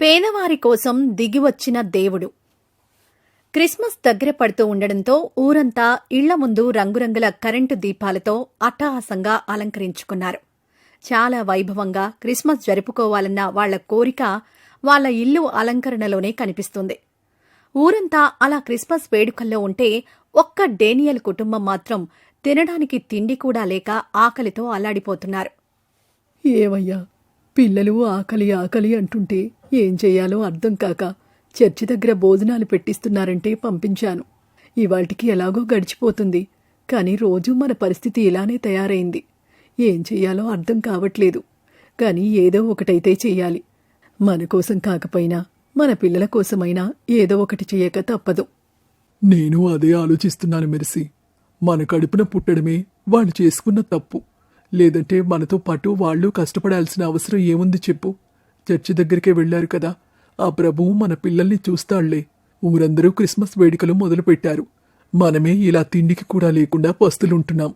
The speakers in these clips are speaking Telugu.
పేదవారి కోసం దిగివచ్చిన దేవుడు. క్రిస్మస్ దగ్గర పడుతూ ఉండడంతో ఊరంతా ఇళ్ళ ముందు రంగురంగుల కరెంటు దీపాలతో అట్టహాసంగా అలంకరించుకున్నారు. చాలా వైభవంగా క్రిస్మస్ జరుపుకోవాలన్న వాళ్ళ కోరిక వాళ్ళ ఇల్లు అలంకరణలోనే కనిపిస్తుంది. ఊరంతా అలా క్రిస్మస్ వేడుకల్లో ఉంటే ఒక్క డేనియల్ కుటుంబం మాత్రం తినడానికి తిండి కూడా లేక ఆకలితో అల్లాడిపోతున్నారు. ఏమయ్యా? పిల్లలు ఆకలి ఆకలి అంటుంటే ఏం చేయాలో అర్థం కాక చర్చి దగ్గర భోజనాలు పెట్టిస్తున్నారంటే పంపించాను. ఇవాటికి ఎలాగో గడిచిపోతుంది. కానీ రోజూ మన పరిస్థితి ఇలానే తయారైంది. ఏం చెయ్యాలో అర్థం కావట్లేదు. కానీ ఏదో ఒకటైతే చెయ్యాలి మన కోసం కాకపోయినా మన పిల్లల కోసమైనా ఏదో ఒకటి చేయక తప్పదు. నేను అదే ఆలోచిస్తున్నాను మెరిసి. మన కడుపున పుట్టడమే వాళ్ళు చేసుకున్న తప్పు. లేదంటే మనతో పాటు వాళ్ళు కష్టపడాల్సిన అవసరం ఏముంది చెప్పు. చర్చి దగ్గరికే వెళ్ళారు కదా. ఆ ప్రభువు మన పిల్లల్ని చూస్తాళ్ళే. ఊరందరూ క్రిస్మస్ వేడుకలు మొదలుపెట్టారు. మనమే ఇలా తిండికి కూడా లేకుండా పస్తులుంటున్నాం.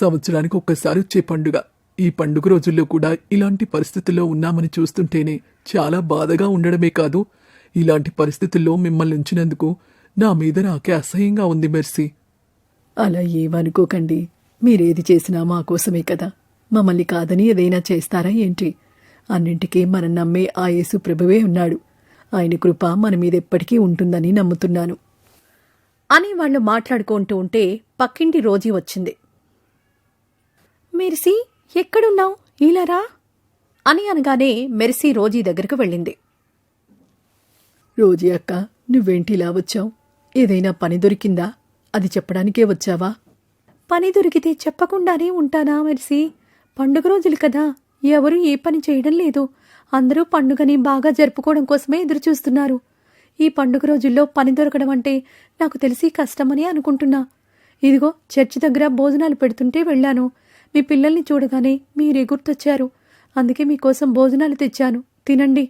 సంవత్సరానికి ఒక్కసారి వచ్చే పండుగ. ఈ పండుగ రోజుల్లో కూడా ఇలాంటి పరిస్థితుల్లో ఉన్నామని చూస్తుంటేనే చాలా బాధగా ఉండడమే కాదు. ఇలాంటి పరిస్థితుల్లో మిమ్మల్ని ఉంచినందుకు నా మీద నాకే అసహ్యంగా ఉంది మెర్సీ. అలా ఏమనుకోకండి. మీరేది చేసినా మా కోసమే కదా. మమ్మల్ని కాదని ఏదైనా చేస్తారా ఏంటి? అన్నింటికీ మనం నమ్మే ఆ యేసు ప్రభువే ఉన్నాడు. ఆయన కృప మన మీద ఎప్పటికీ ఉంటుందని నమ్ముతున్నాను. అని వాళ్ళు మాట్లాడుకుంటూ ఉంటే పక్కింటి రోజీ వచ్చింది. మెర్సీ ఎక్కడున్నావు? ఈలరా అని అనగానే మెర్సీ రోజీ దగ్గరకు వెళ్ళింది. రోజీ అక్క నువ్వేంటి ఇలా వచ్చావు? ఏదైనా పని దొరికిందా? అది చెప్పడానికే వచ్చావా? పని దొరికితే చెప్పకుండానే ఉంటానా మెర్సీ? పండుగ రోజులు కదా. ఎవరు ఏ పని చేయడం లేదు. అందరూ పండుగని బాగా జరుపుకోవడం కోసమే ఎదురుచూస్తున్నారు. ఈ పండుగ రోజుల్లో పని దొరకడం అంటే నాకు తెలిసి కష్టమని అనుకుంటున్నా. ఇదిగో చర్చి దగ్గర భోజనాలు పెడుతుంటే వెళ్ళాను. మీ పిల్లల్ని చూడగానే మీరే గుర్తొచ్చారు. అందుకే మీకోసం భోజనాలు తెచ్చాను. తినండి.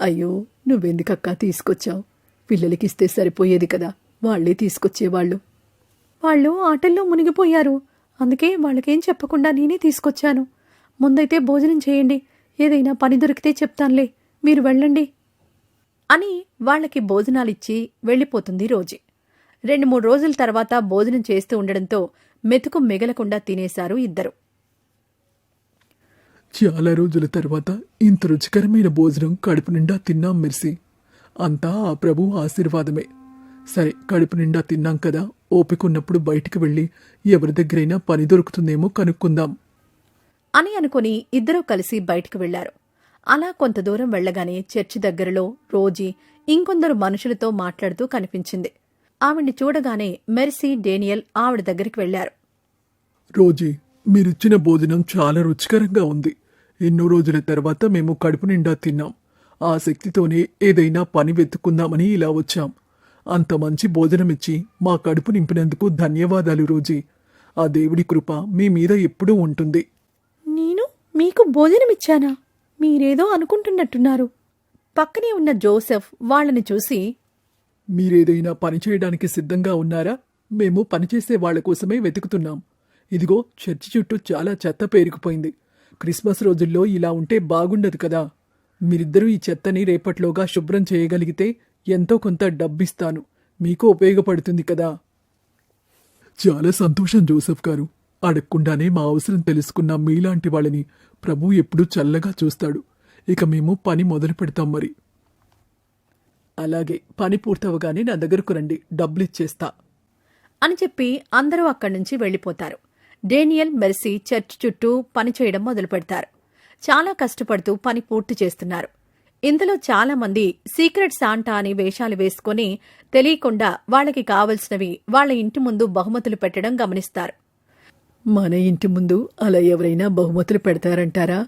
అయ్యో నువ్వెందుకక్కా తీసుకొచ్చావు? పిల్లలకిస్తే సరిపోయేది కదా. వాళ్ళే తీసుకొచ్చేవాళ్ళు. వాళ్ళు ఆటల్లో మునిగిపోయారు. అందుకే వాళ్ళకేం చెప్పకుండా నేనే తీసుకొచ్చాను. ముందైతే భోజనం చేయండి. ఏదైనా పని దొరికితే చెప్తానులే. మీరు వెళ్ళండి. అని వాళ్ళకి భోజనాలిచ్చి వెళ్ళిపోతుంది రోజీ. రెండు మూడు రోజుల తర్వాత భోజనం చేస్తూ ఉండడంతో మెతుకు మిగలకుండా తినేశారు ఇద్దరు. చాలా రోజుల తర్వాత ఇంత రుచికరమైన భోజనం కడుపు నిండా తిన్నాం మెర్సీ. అంతా ఆ ప్రభు ఆశీర్వాదమే. సరే కడుపు నిండా తిన్నాం కదా ఓపికన్నప్పుడు బయటికి వెళ్ళి ఎవరి దగ్గరైనా పని దొరుకుతుందేమో కనుక్కుందాం. అని అనుకుని ఇద్దరూ కలిసి బయటికి వెళ్ళారు అలా కొంత దూరం వెళ్ళగానే చర్చి దగ్గరలో రోజీ ఇంకొందరు మనుషులతో మాట్లాడుతూ కనిపించింది. ఆవిడ్ని చూడగానే మెర్సీ డేనియల్ ఆవిడ దగ్గరికి వెళ్ళారు రోజీ మీరిచ్చిన భోజనం చాలా రుచికరంగా ఉంది. ఎన్నో రోజుల తర్వాత మేము కడుపు నిండా తిన్నాం. ఆ శక్తితోనే ఏదైనా పని వెతుక్కుందామని ఇలా వచ్చాం. అంత మంచి భోజనమిచ్చి మా కడుపు నింపినందుకు ధన్యవాదాలు రోజీ. ఆ దేవుడి కృప మీ మీద ఎప్పుడూ ఉంటుంది. నేను మీకు భోజనమిచ్చానా? మీరేదో అనుకుంటున్నట్టున్నారు. పక్కనే ఉన్న జోసెఫ్ వాళ్ళని చూసి మీరేదైనా పని చేయడానికి సిద్ధంగా ఉన్నారా? మేము పనిచేసే వాళ్ళ కోసమే వెతుకుతున్నాం. ఇదిగో చర్చి చుట్టూ చాలా చెత్త పేరుకుపోయింది. క్రిస్మస్ రోజుల్లో ఇలా ఉంటే బాగుండదు కదా. మీరిద్దరూ ఈ చెత్తని రేపట్లోగా శుభ్రం చేయగలిగితే ఎంతో కొంత డబ్బిస్తాను. మీకు ఉపయోగపడుతుంది కదా. చాలా సంతోషం జోసెఫ్ గారు. అడగకుండానే మా అవసరం తెలుసుకున్న మీలాంటి వాళ్ళని ప్రభు ఎప్పుడూ చల్లగా చూస్తాడు. ఇక మేము పని మొదలు పెడతాం మరి. అలాగే పని పూర్తవగానే నా దగ్గరకు రండి. డబ్బులిచ్చేస్తా అని చెప్పి అందరూ అక్కడి నుంచి వెళ్ళిపోతారు డేనియల్ మెర్సీ చర్చ్ చుట్టూ పని చేయడం మొదలు పెడతారు చాలా కష్టపడుతూ పని పూర్తి చేస్తున్నారు. ఇందులో చాలా మంది సీక్రెట్ శాంటా అని వేషాలు వేసుకుని తెలియకుండా వాళ్ళకి కావలసినవి వాళ్ళ ఇంటి ముందు బహుమతులు పెట్టడం గమనిస్తారు. మన ఇంటి ముందు అలా ఎవరైనా బహుమతులు పెడతారంటారా?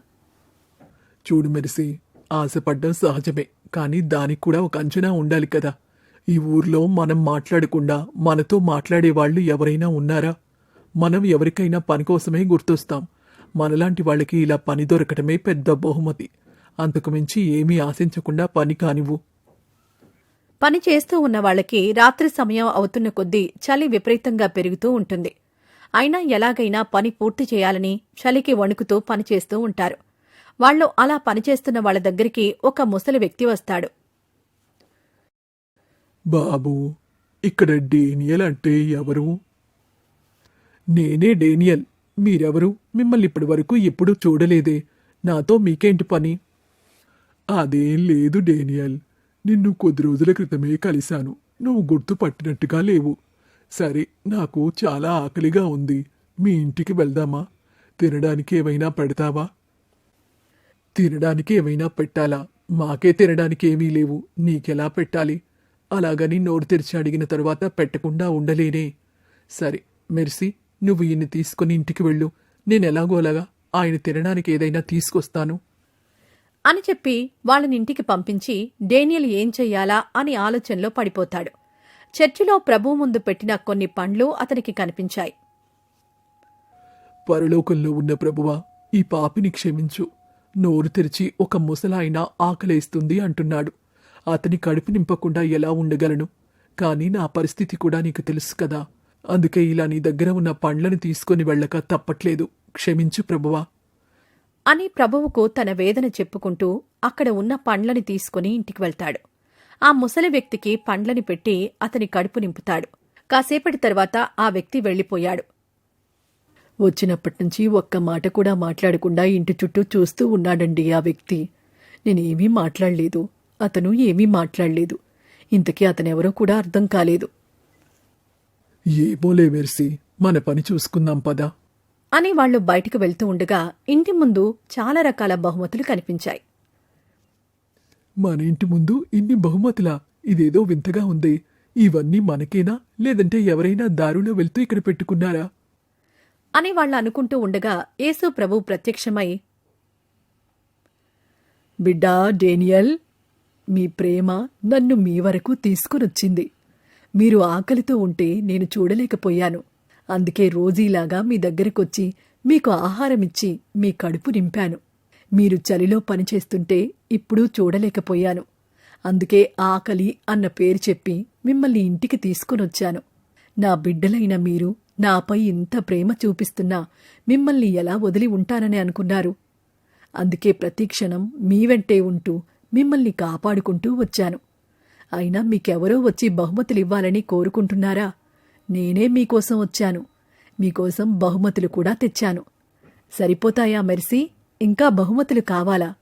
చూడు మెరిసి ఆశపడ్డం సహజమే కానీ దానికి కూడా ఒక అంచనా ఉండాలి కదా. ఈ ఊర్లో మనం మాట్లాడకుండా మనతో మాట్లాడే వాళ్ళు ఎవరైనా ఉన్నారా? మనం ఎవరికైనా పని కోసమే గుర్తొస్తాం. మనలాంటి వాళ్ళకి ఇలా పని దొరకటమే పెద్ద బహుమతి. అంతకు మించి ఏమీ ఆశించకుండా పని కానివ్వు. పని చేస్తూ ఉన్న వాళ్ళకి రాత్రి సమయం అవుతున్న కొద్దీ చలి విపరీతంగా పెరుగుతూ ఉంటుంది. అయినా ఎలాగైనా పని పూర్తి చేయాలని చలికి వణుకుతూ పనిచేస్తూ ఉంటారు. వాళ్ళు అలా పనిచేస్తున్న వాళ్ళ దగ్గరికి ఒక ముసలి వ్యక్తి వస్తాడు. బాబు ఇక్కడ డేనియల్ అంటే ఎవరు? నేనే డేనియల్. మీరెవరు? మిమ్మల్ని ఇప్పటి వరకు ఎప్పుడూ చూడలేదే. నాతో మీకేంటి పని? అదేం లేదు డేనియల్. నిన్ను కొద్ది రోజుల క్రితమే కలిశాను. నువ్వు గుర్తుపట్టినట్టుగా లేవు. సరే నాకు చాలా ఆకలిగా ఉంది. మీ ఇంటికి వెళ్దామా? తినడానికి ఏమైనా పెడతావా? తినడానికి ఏమైనా పెట్టాలా? మాకే తినడానికి ఏమీ లేవు. నీకెలా పెట్టాలి? అలాగని నోరు తెరిచి అడిగిన తరువాత పెట్టకుండా ఉండలేనే. సరే మెర్సీ నువ్వు ఈయన్ని తీసుకుని ఇంటికి వెళ్ళు. నేను ఎలాగోలాగా ఆయన తినడానికి ఏదైనా తీసుకొస్తాను. అని చెప్పి వాళ్ళని ఇంటికి పంపించి డేనియల్ ఏం చెయ్యాలా అని ఆలోచనలో పడిపోతాడు. చర్చిలో ప్రభు ముందు పెట్టిన కొన్ని పండ్లు అతనికి కనిపించాయి. పరలోకంలో ఉన్న ప్రభువా ఈ పాపిని క్షమించు. నోరు తెరిచి ఒక ముసలాయన ఆకలేస్తుంది అంటున్నాడు. అతని కడుపు నింపకుండా ఎలా ఉండగలను? కానీ నా పరిస్థితి కూడా నీకు తెలుసు కదా. అందుకే ఇలా నీ దగ్గర ఉన్న పండ్లను తీసుకొని వెళ్ళక తప్పట్లేదు. క్షమించు ప్రభువా. అని ప్రభువుకు తన వేదన చెప్పుకుంటూ అక్కడ ఉన్న పండ్లని తీసుకుని ఇంటికి వెళ్తాడు. ఆ ముసలి వ్యక్తికి పండ్లని పెట్టి అతని కడుపు నింపుతాడు. కాసేపటి తర్వాత ఆ వ్యక్తి వెళ్ళిపోయాడు. వచ్చినప్పటి నుంచి ఒక్క మాట కూడా మాట్లాడకుండా ఇంటి చుట్టూ చూస్తూ ఉన్నాడండి ఆ వ్యక్తి. నేనేమీ మాట్లాడలేదు. అతను ఏమీ మాట్లాడలేదు. ఇంతకీ అతనెవరో కూడా అర్థం కాలేదు. ఏమోలే మెర్సీ మన పని చూసుకుందాం పదా. అని వాళ్ళు బయటకు వెళ్తూ ఉండగా ఇంటి ముందు చాలా రకాల బహుమతులు కనిపించాయి. మన ఇంటి ముందు ఇన్ని బహుమతులా? ఇదేదో వింతగా ఉంది. ఇవన్నీ మనకేనా? లేదంటే ఎవరైనా దారిలో వెళ్తూ ఇక్కడ పెట్టుకున్నారా? అని వాళ్ళు అనుకుంటూ ఉండగా యేసు ప్రభు ప్రత్యక్షమై బిడ్డా డేనియల్ మీ ప్రేమ నన్ను మీ వరకు తీసుకునొచ్చింది. మీరు ఆకలితో ఉంటే నేను చూడలేకపోయాను. అందుకే రోజీలాగా మీ దగ్గరకొచ్చి మీకు ఆహారమిచ్చి మీ కడుపు నింపాను. మీరు చలిలో పనిచేస్తుంటే ఇప్పుడు చూడలేకపోయాను. అందుకే ఆకలి అన్న పేరు చెప్పి మిమ్మల్ని ఇంటికి తీసుకునొచ్చాను. నా బిడ్డలైన మీరు నాపై ఇంత ప్రేమ చూపిస్తున్నా మిమ్మల్ని ఎలా వదిలి ఉంటానని అనుకున్నారు. అందుకే ప్రతి క్షణం మీ వెంటే ఉంటూ మిమ్మల్ని కాపాడుకుంటూ వచ్చాను. అయినా మీకెవరో వచ్చి బహుమతులివ్వాలని కోరుకుంటున్నారా? నేనే మీకోసం వచ్చాను. మీకోసం బహుమతులు కూడా తెచ్చాను. సరిపోతాయా మెర్సీ? ఇంకా బహుమతులు కావాలా?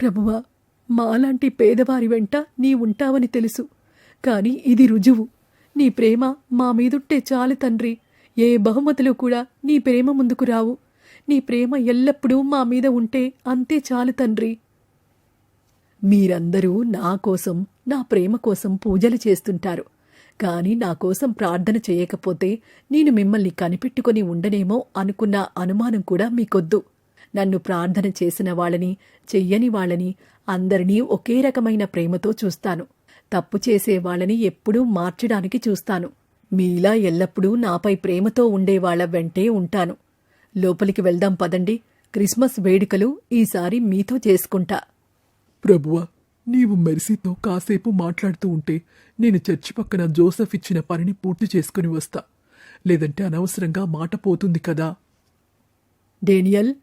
ప్రభువా మాలాంటి పేదవారి వెంట నీ ఉంటావని తెలుసు. కాని ఇది రుజువు. నీ ప్రేమ మా మీదుంటే చాలు తండ్రి. ఏ బహుమతులు కూడా నీ ప్రేమ ముందుకు రావు. నీ ప్రేమ ఎల్లప్పుడూ మా మీద ఉంటే అంతే చాలు తండ్రి. మీరందరూ నా కోసం నా ప్రేమ కోసం పూజలు చేస్తుంటారు. కాని నా కోసం ప్రార్థన చేయకపోతే నేను మిమ్మల్ని కనిపెట్టుకొని ఉండనేమో అనుకున్న అనుమానం కూడా మీకొద్దు. నన్ను ప్రార్థన చేసిన వాళ్ళని చెయ్యని వాళ్ళని అందరినీ ఒకే రకమైన ప్రేమతో చూస్తాను. తప్పు చేసే వాళ్ళని ఎప్పుడూ మార్చడానికి చూస్తాను. మీలా ఎల్లప్పుడూ నాపై ప్రేమతో ఉండేవాళ్ళ వెంటే ఉంటాను. లోపలికి వెళ్దాం పదండి. క్రిస్మస్ వేడుకలు ఈసారి మీతో చేసుకుంటా. ప్రభువా నీవు మెర్సీతో కాసేపు మాట్లాడుతూ ఉంటే నేను చర్చి పక్కన జోసెఫ్ ఇచ్చిన పనిని పూర్తి చేసుకుని వస్తా. లేదంటే అనవసరంగా మాట పోతుంది కదా. డేనియల్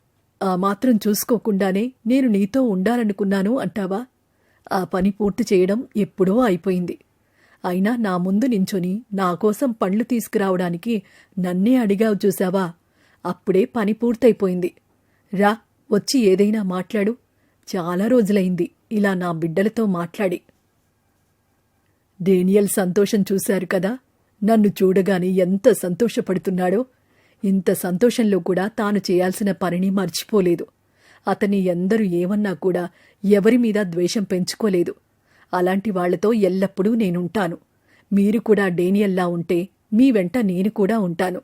ఆ మాత్రం చూసుకోకుండానే నేను నీతో ఉండాలనుకున్నాను అంటావా? ఆ పని పూర్తి చేయడం ఎప్పుడో అయిపోయింది. అయినా నా ముందు నించొని నా కోసం పండ్లు తీసుకురావడానికి నన్నే అడిగావు చూసావా? అప్పుడే పని పూర్తయిపోయింది. రా వచ్చి ఏదైనా మాట్లాడు. చాలా రోజులైంది. ఇలా నా బిడ్డలతో మాట్లాడి. డేనియల్ సంతోషం చూశారు కదా? నన్ను చూడగానే ఎంత సంతోషపడుతున్నాడో. ఇంత సంతోషంలో కూడా తాను చేయాల్సిన పనిని మర్చిపోలేదు. అతని ఎందరూ ఏమన్నా కూడా ఎవరి మీద ద్వేషం పెంచుకోలేదు. అలాంటి వాళ్ళతో ఎల్లప్పుడూ నేనుంటాను. మీరు కూడా డేనియల్లా ఉంటే మీ వెంట నేను కూడా ఉంటాను.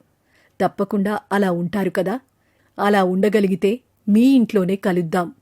తప్పకుండా అలా ఉంటారు కదా? అలా ఉండగలిగితే మీ ఇంట్లోనే కలుద్దాం.